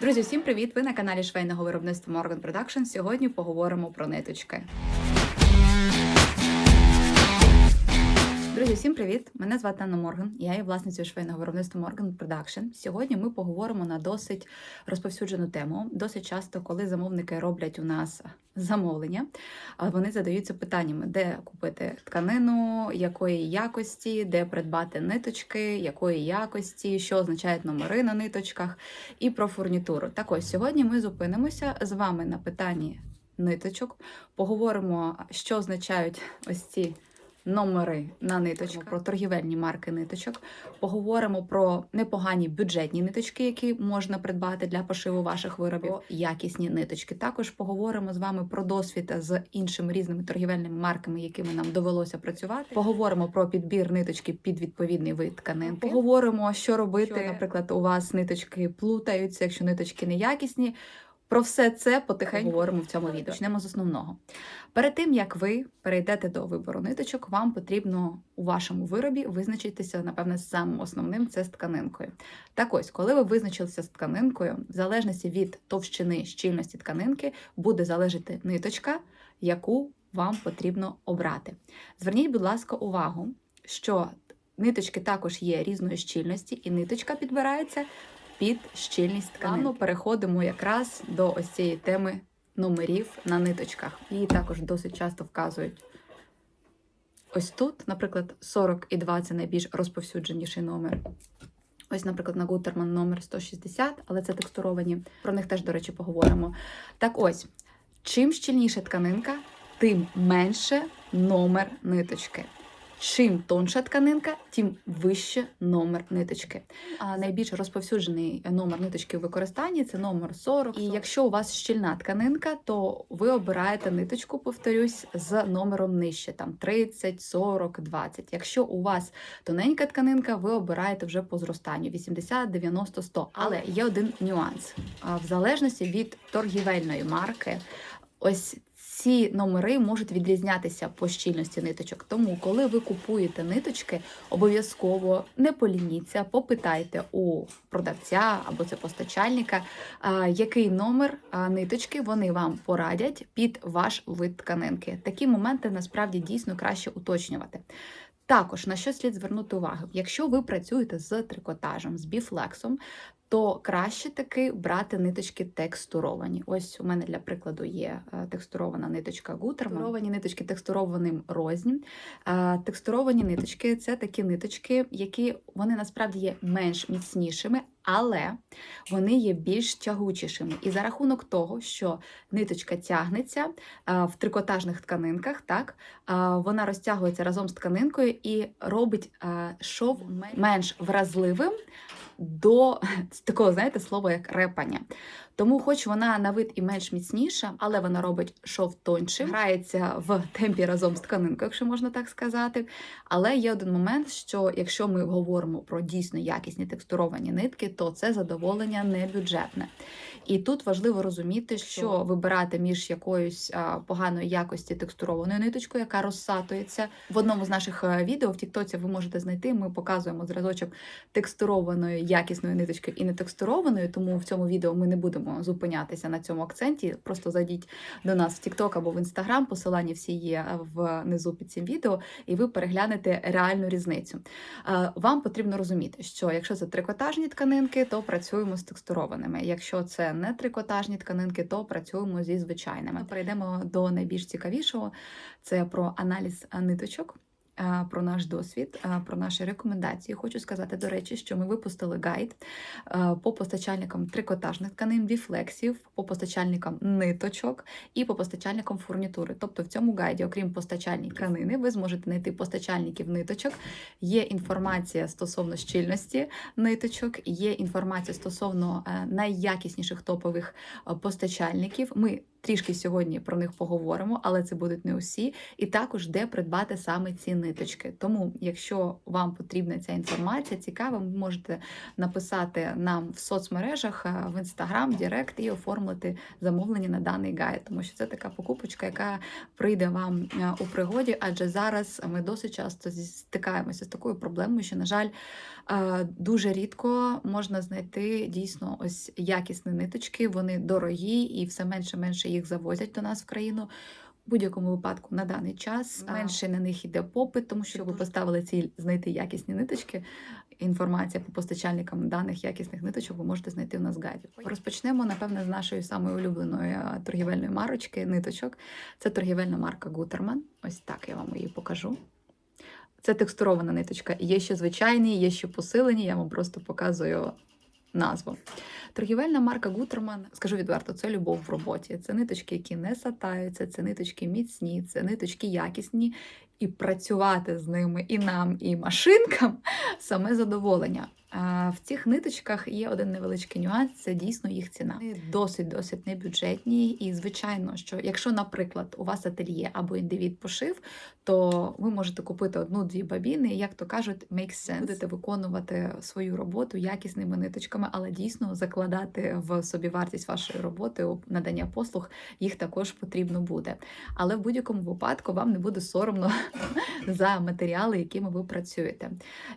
Друзі, всім привіт! Ви на каналі швейного виробництва Morgan Production. Сьогодні поговоримо про ниточки. Друзі, всім привіт! Мене звати Анна Морган. Я є власницею швейного виробництва Morgan Production. Сьогодні ми поговоримо на досить розповсюджену тему. Досить часто, коли замовники роблять у нас замовлення, вони задаються питаннями, де купити тканину, якої якості, де придбати ниточки, якої якості, що означають номери на ниточках, і про фурнітуру. Так ось сьогодні ми зупинимося з вами на питанні ниточок. Поговоримо, що означають ось ці номери на ниточках, про торгівельні марки ниточок. Поговоримо про непогані бюджетні ниточки, які можна придбати для пошиву ваших виробів, про якісні ниточки. Також поговоримо з вами про досвід з іншими різними торгівельними марками, якими нам довелося працювати. Поговоримо про підбір ниточки під відповідний вид тканинки. Поговоримо, що робити, Що- наприклад, у вас ниточки плутаються, якщо ниточки неякісні. Про все це потихеньку говоримо в цьому відео. Почнемо з основного. Перед тим як ви перейдете до вибору ниточок, вам потрібно у вашому виробі визначитися, напевне, з самим основним це з тканинкою. Так ось, коли ви визначилися з тканинкою, в залежності від товщини щільності тканинки, буде залежати ниточка, яку вам потрібно обрати. Зверніть, будь ласка, увагу, що ниточки також є різної щільності, і ниточка підбирається під щільність тканин. Плавно переходимо якраз до ось цієї теми номерів на ниточках. Її також досить часто вказують. Ось тут, наприклад, 42 це найбільш розповсюдженіший номер. Ось, наприклад, на Гутерман номер 160, але це текстуровані. Про них теж, до речі, поговоримо. Так ось, чим щільніша тканинка, тим менше номер ниточки. Чим тонша тканинка, тим вище номер ниточки. А найбільш розповсюджений номер ниточки в використанні це номер 40. І якщо у вас щільна тканинка, то ви обираєте ниточку, повторюсь, з номером нижче, там 30, 40, 20. Якщо у вас тоненька тканинка, ви обираєте вже по зростанню 80, 90, 100. Але є один нюанс. В залежності від торгівельної марки, ось ці номери можуть відрізнятися по щільності ниточок. Тому, коли ви купуєте ниточки, обов'язково не полініться, попитайте у продавця або це постачальника, який номер ниточки вони вам порадять під ваш вид тканинки. Такі моменти насправді дійсно краще уточнювати. Також на що слід звернути увагу, якщо ви працюєте з трикотажем, з біфлексом, то краще таки брати ниточки текстуровані. Ось у мене для прикладу є е, текстурована ниточка Гутерман. Текстуровані ниточки текстурованим рознім. Е, Текстуровані ниточки це такі ниточки, які вони насправді є менш міцнішими, але вони є більш тягучішими. І за рахунок того, що ниточка тягнеться е, в трикотажних тканинках, так вона розтягується разом з тканинкою і робить шов менш вразливим до такого, знаєте, слова як репання. Тому, хоч вона на вид і менш міцніша, але вона робить шов тоншим, грається в темпі разом з тканинкою, якщо можна так сказати. Але є один момент, що якщо ми говоримо про дійсно якісні текстуровані нитки, то це задоволення не бюджетне. І тут важливо розуміти, що вибирати між якоюсь поганої якості текстурованою ниточкою, яка розсатується. В одному з наших е, відео в Тіктоці ви можете знайти. Ми показуємо зразочок текстурованої якісної ниточки і нетекстурованої, тому в цьому відео ми не будемо зупинятися на цьому акценті. Просто зайдіть до нас в Тікток або в Інстаграм. Посилання всі є внизу під цим відео, і ви переглянете реальну різницю. Вам потрібно розуміти, що якщо це трикотажні тканинки, то працюємо з текстурованими. Якщо це не трикотажні тканинки, то працюємо зі звичайними. Перейдемо до найбільш цікавішого: це про аналіз ниточок. Е, Про наш досвід, е, про наші рекомендації. Хочу сказати, до речі, що ми випустили гайд е, по постачальникам трикотажних тканин, біфлексів, по постачальникам ниточок і по постачальникам фурнітури. Тобто в цьому гайді, окрім постачальників тканини, ви зможете знайти постачальників ниточок. Є інформація стосовно щільності ниточок, є інформація стосовно найякісніших топових постачальників. Ми Трішки сьогодні про них поговоримо, але це будуть не усі, і також де придбати саме ці ниточки. Тому, якщо вам потрібна ця інформація, цікава, ви можете написати нам в соцмережах е, в інстаграм, Директ і оформити замовлення на даний гайд, тому що це така покупочка, яка прийде вам е, у пригоді, адже зараз ми досить часто стикаємося з такою проблемою, що, на жаль, е, дуже рідко можна знайти дійсно ось якісні ниточки. Вони дорогі і все менше менше їх завозять до нас в країну. В будь-якому випадку на даний час менше на них іде попит, тому що ви поставили ціль знайти якісні ниточки. Інформація по постачальникам даних якісних ниточок ви можете знайти у нас в гайді. Розпочнемо, напевне, з нашої самої улюбленої е, торгівельної марочки ниточок. Це торгівельна марка Гутерман. Ось так я вам її покажу. Це текстурована ниточка. Є ще звичайні, є ще посилені. Я вам просто показую назву. Торгівельна марка Гутерман, скажу відверто, це любов в роботі. Це ниточки, які не сатаються, це ниточки міцні, це ниточки якісні, і працювати з ними і нам, і машинкам саме задоволення. В цих ниточках є один невеличкий нюанс, це дійсно їх ціна. Вони досить досить небюджетні. І звичайно, що якщо, наприклад, у вас ательє або індивід пошив, то ви можете купити одну-дві бабіни, і, як то кажуть, make sense. Будете виконувати свою роботу якісними ниточками, але дійсно закладати в собі вартість вашої роботи надання послуг їх також потрібно буде. Але в будь-якому випадку вам не буде соромно за матеріали, якими ви працюєте.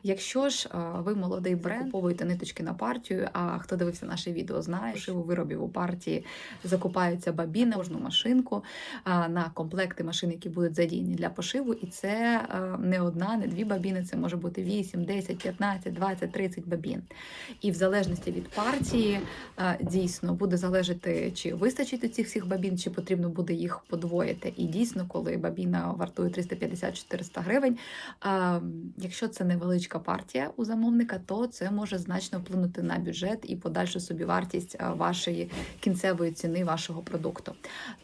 Якщо ж ви молодий бренд, куповуєте ниточки на партію, а хто дивився наше відео, знає, що у виробів у партії закупаються бабіни, кожну машинку на комплекти машин, які будуть задіяні для пошиву. І це не одна, не дві бабіни, це може бути 8, 10, 15, 20, 30 бабін. І в залежності від партії дійсно буде залежати, чи вистачить цих всіх бабін, чи потрібно буде їх подвоїти. І дійсно, коли бабіна вартує 350-400 гривень, якщо це невеличка партія у замовника, то це може значно вплинути на бюджет і подальшу собівартість е, вашої кінцевої ціни вашого продукту.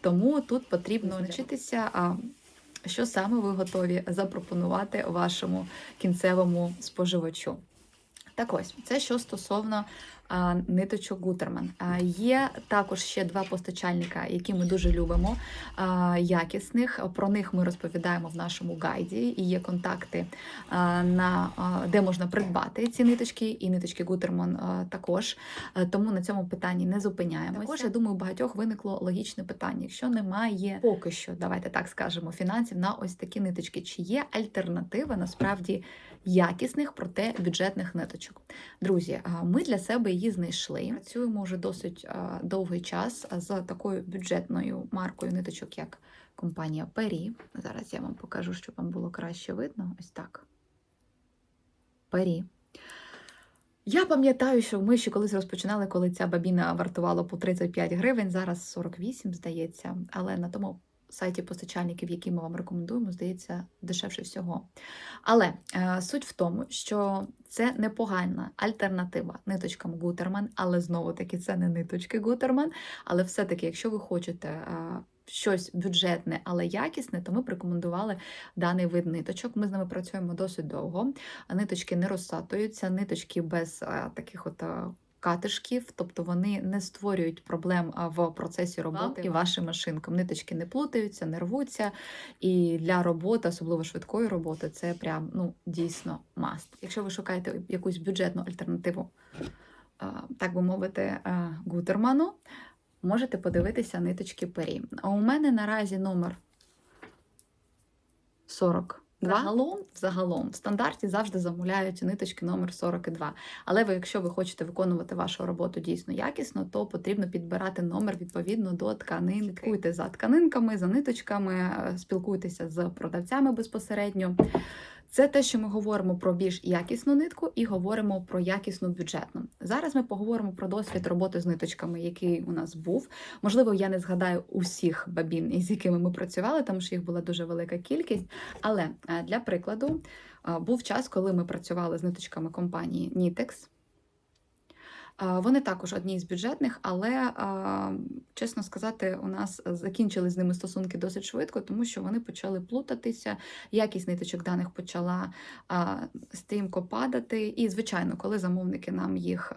Тому тут потрібно навчитися. Що саме ви готові запропонувати вашому кінцевому споживачу? Так ось, це що стосовно ниточок Гутерман. Є також ще два постачальника, які ми дуже любимо, якісних. Про них ми розповідаємо в нашому гайді. І є контакти, на, де можна придбати ці ниточки, і ниточки Гутерман також. Тому на цьому питанні не зупиняємося. Також, я думаю, у багатьох виникло логічне питання. Якщо немає поки що, давайте так скажемо, фінансів на ось такі ниточки, чи є альтернатива насправді якісних, проте бюджетних ниточок? Друзі, ми для себе її знайшли. Працюємо вже досить довгий час з такою бюджетною маркою ниточок, як компанія Пері. Зараз я вам покажу, щоб вам було краще видно. Ось так. Пері. Я пам'ятаю, що ми ще колись розпочинали, коли ця бабіна вартувала по 35 гривень, зараз 48, здається. Але на тому сайті постачальників, які ми вам рекомендуємо, здається, дешевше всього. Але е, суть в тому, що це непогана альтернатива ниточкам Гутерман, але знову таки це не ниточки Гутерман. Але все-таки, якщо ви хочете. е, Щось бюджетне, але якісне, то ми б рекомендували даний вид ниточок. Ми з ними працюємо досить довго. Ниточки не розсатуються, ниточки без а, таких от а, катишків, тобто вони не створюють проблем в процесі роботи і вашим машинкам. Ниточки не плутаються, не рвуться. І для роботи, особливо швидкої роботи, це прям ну дійсно маст. Якщо ви шукаєте якусь бюджетну альтернативу, так би мовити, Гутерману, можете подивитися ниточки пері. А у мене наразі номер 40. Загалом, загалом, в стандарті завжди замовляють ниточки номер 42. Але ви, якщо ви хочете виконувати вашу роботу дійсно якісно, то потрібно підбирати номер відповідно до тканин. Слідкуйте за тканинками, за ниточками, е, спілкуйтеся з продавцями безпосередньо. Це те, що ми говоримо про більш якісну нитку і говоримо про якісну бюджетну. Зараз ми поговоримо про досвід роботи з ниточками, який у нас був. Можливо, я не згадаю усіх бабін, із якими ми працювали, тому що їх була дуже велика кількість. Але е, для прикладу е, був час, коли ми працювали з ниточками компанії Nitex. Вони також одні з бюджетних, але, чесно сказати, у нас закінчили з ними стосунки досить швидко, тому що вони почали плутатися, якість ниточок даних почала стрімко падати. І, звичайно, коли замовники нам їх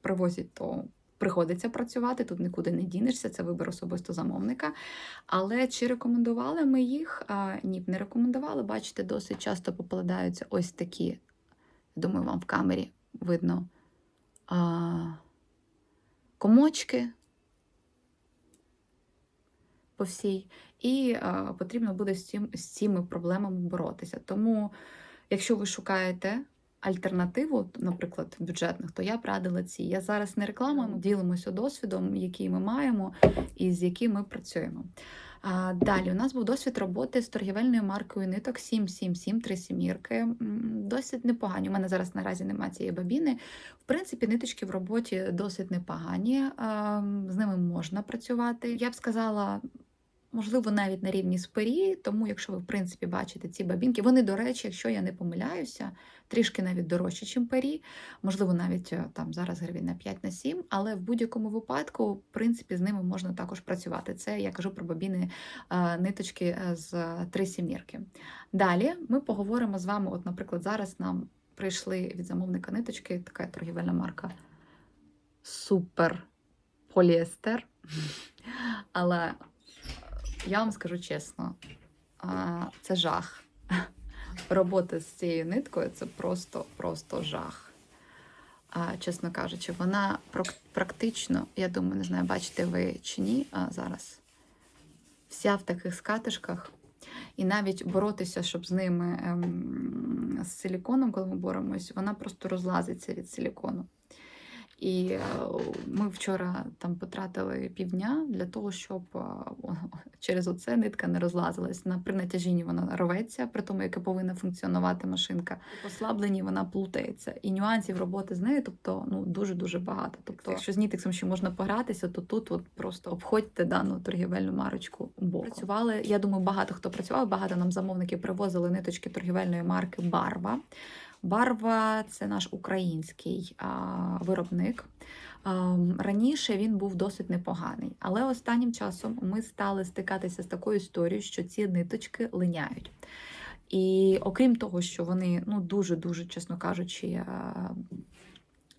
привозять, то приходиться працювати, тут нікуди не дінешся, це вибір особисто замовника. Але чи рекомендували ми їх? Ні, не рекомендували. Бачите, досить часто попадаються ось такі, думаю, вам в камері видно комочки по всій, і а, потрібно буде з, цим, з цими проблемами боротися. Тому, якщо ви шукаєте альтернативу, наприклад, бюджетних, то я б радила ці. Я зараз не реклама, ми ділимося досвідом, який ми маємо і з яким ми працюємо. Далі у нас був досвід роботи з торгівельною маркою ниток 777 три сімірки. Досить непогані. У мене зараз наразі немає цієї бабіни. В принципі, ниточки в роботі досить непогані. а, З ними можна працювати. Я б сказала. Можливо, навіть на рівні з пері, тому якщо ви, в принципі, бачите ці бабінки, вони, до речі, якщо я не помиляюся, трішки навіть дорожчі, ніж пері, можливо, навіть е, там зараз гривень на 5 на 7, але в будь-якому випадку, в принципі, з ними можна також працювати. Це я кажу про бабіни е, ниточки е, з три сімірки. Далі ми поговоримо з вами. От, наприклад, зараз нам прийшли від замовника ниточки, така торгівельна марка Супер Поліестер. Але я вам скажу чесно, це жах. Робота з цією ниткою це просто, просто жах. Чесно кажучи, вона практично, я думаю, не знаю, бачите ви чи ні зараз. Вся в таких скатишках. І навіть боротися, щоб з ними ем, з силіконом, коли ми боремось, вона просто розлазиться від силікону. І е, ми вчора там потратили півдня для того, щоб е, через оце нитка не розлазилась. На при натяжінні вона рветься, при тому, яка повинна функціонувати машинка. Послабленні вона плутається. І нюансів роботи з нею, тобто ну дуже дуже багато. Тобто, якщо з нітексом ще можна погратися, то тут от просто обходьте дану торгівельну марочку боком. Працювали. Я думаю, багато хто працював, багато нам замовників привозили ниточки торгівельної марки Барва. Барва це наш український виробник. Раніше він був досить непоганий, але останнім часом ми стали стикатися з такою історією, що ці ниточки линяють. І окрім того, що вони ну дуже дуже, чесно кажучи,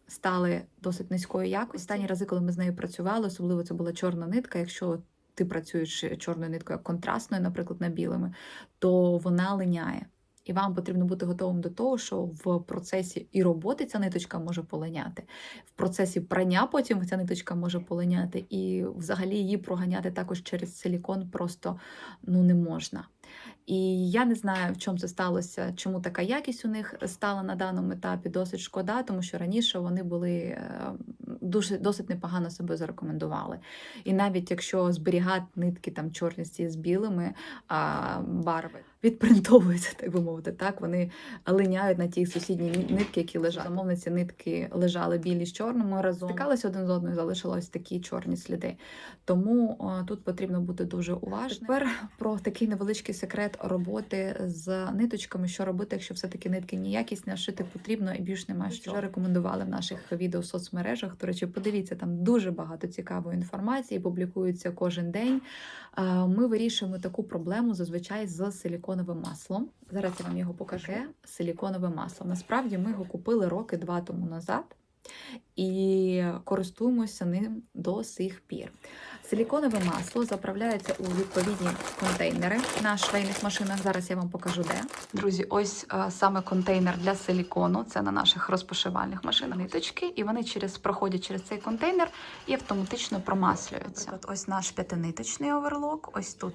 стали досить низької якості. Останні рази, коли ми з нею працювали, особливо це була чорна нитка. Якщо ти працюєш чорною ниткою контрастною, наприклад, на білими, то вона линяє. І вам потрібно бути готовим до того, що в процесі і роботи ця ниточка може полиняти, в процесі прання потім ця ниточка може полиняти, і взагалі її проганяти також через силікон просто ну не можна. І я не знаю, в чому це сталося, чому така якість у них стала на даному етапі досить шкода, тому що раніше вони були е, дуже досить непогано себе зарекомендували. І навіть якщо зберігати нитки там чорні з білими а, барви відпринтовуються, так би мовити, так вони линяють на ті сусідні нитки, які лежать. Замовниці нитки лежали білі з чорними разом, стикалися один з одною, залишилось такі чорні сліди. Тому о, тут потрібно бути дуже уважним. Тепер про такий невеличкий секрет роботи з ниточками, що робити, якщо все-таки нитки ніякісні, а шити потрібно і більш немає що. Вже рекомендували в наших відео в соцмережах. До речі, подивіться, там дуже багато цікавої інформації, публікується кожен день. Ми вирішуємо таку проблему зазвичай з силіконовим маслом. Зараз я вам його покажу. Силіконове масло. Насправді ми його купили роки два тому назад і користуємося ним до сих пір. Силіконове масло заправляється у відповідні контейнери на швейних машинах. Зараз я вам покажу де. Друзі, ось е, саме контейнер для силікону. Це на наших розпошивальних машинах ниточки, і вони через проходять через цей контейнер і автоматично промаслюються. От ось наш п'ятиниточний оверлок. Ось тут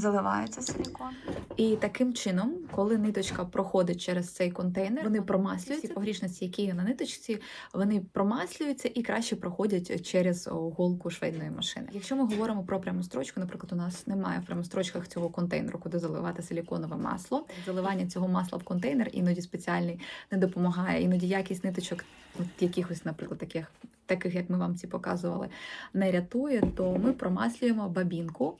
заливається силікон. І таким чином, коли ниточка проходить через цей контейнер, вони промаслюються. Погрішності, які є на ниточці, вони промаслюються і краще проходять через голку швейної машини. Якщо ми говоримо про пряму строчку, наприклад, у нас немає в прямострочках цього контейнеру, куди заливати силіконове масло. Заливання цього масла в контейнер іноді спеціальний не допомагає. Іноді якість ниточок, от якихось, наприклад, таких. Таких, як ми вам ці показували, не рятує, то ми промаслюємо бабінку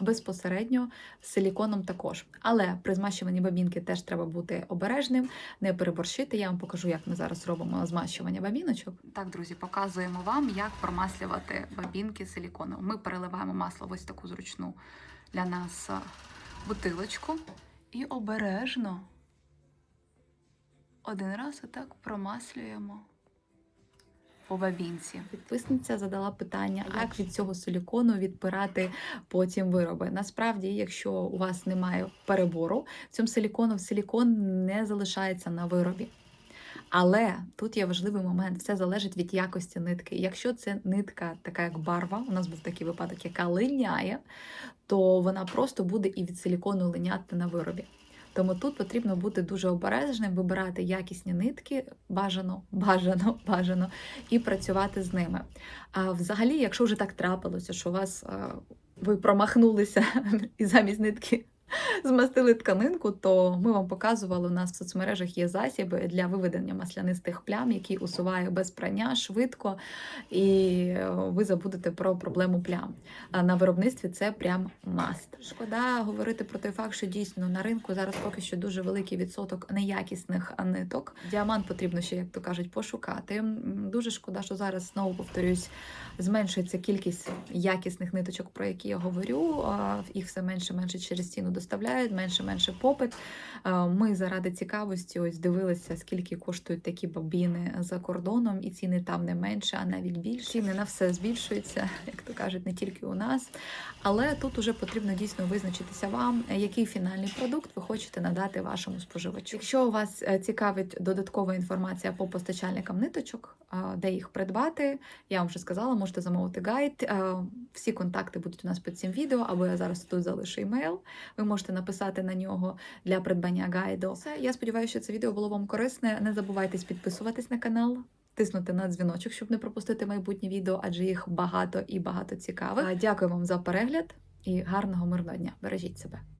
безпосередньо з силіконом також. Але при змащуванні бабінки теж треба бути обережним, не переборщити. Я вам покажу, як ми зараз робимо змащування бабіночок. Так, друзі, показуємо вам, як промаслювати бабінки силіконом. Ми переливаємо масло в ось таку зручну для нас бутилочку і обережно один раз отак промаслюємо по бабінці. Підписниця задала питання, як від цього силікону відпирати потім вироби. Насправді, якщо у вас немає перебору, в цьому силікону силікон не залишається на виробі. Але тут є важливий момент, все залежить від якості нитки. Якщо це нитка, така як барва, у нас був такий випадок, яка линяє, то вона просто буде і від силікону линяти на виробі. Тому тут потрібно бути дуже обережним, вибирати якісні нитки, бажано, бажано, бажано, і працювати з ними. А взагалі, якщо вже так трапилося, що у вас ви промахнулися і замість нитки змастили тканинку, то ми вам показували, у нас в соцмережах є засіби для виведення маслянистих плям, які усуває без прання швидко, і е, ви забудете про проблему плям. А на виробництві це прям маст. Шкода говорити про той факт, що дійсно на ринку зараз поки що дуже великий відсоток неякісних ниток. Діамант потрібно ще, як то кажуть, пошукати. Дуже шкода, що зараз знову повторюсь, зменшується кількість якісних ниточок, про які я говорю. Їх все менше менше через ціну доставляють, менше менше попит. Ми заради цікавості ось дивилися, скільки коштують такі бабіни за кордоном, і ціни там не менше, а навіть більше. Ціни на все збільшуються, як то кажуть, не тільки у нас. Але тут уже потрібно дійсно визначитися вам, який фінальний продукт ви хочете надати вашому споживачу. Якщо вас е, цікавить додаткова інформація по постачальникам ниточок, де їх придбати, я вам вже сказала, можете замовити гайд. Е, Всі контакти будуть у нас під цим відео, або я зараз тут залишу емейл. Ви можете написати на нього для придбання гайду. Все, я сподіваюся, що це відео було вам корисне. Не забувайте підписуватись на канал. Тиснути на дзвіночок, щоб не пропустити майбутні відео, адже їх багато і багато цікавих. Дякую вам за перегляд і гарного мирного дня. Бережіть себе.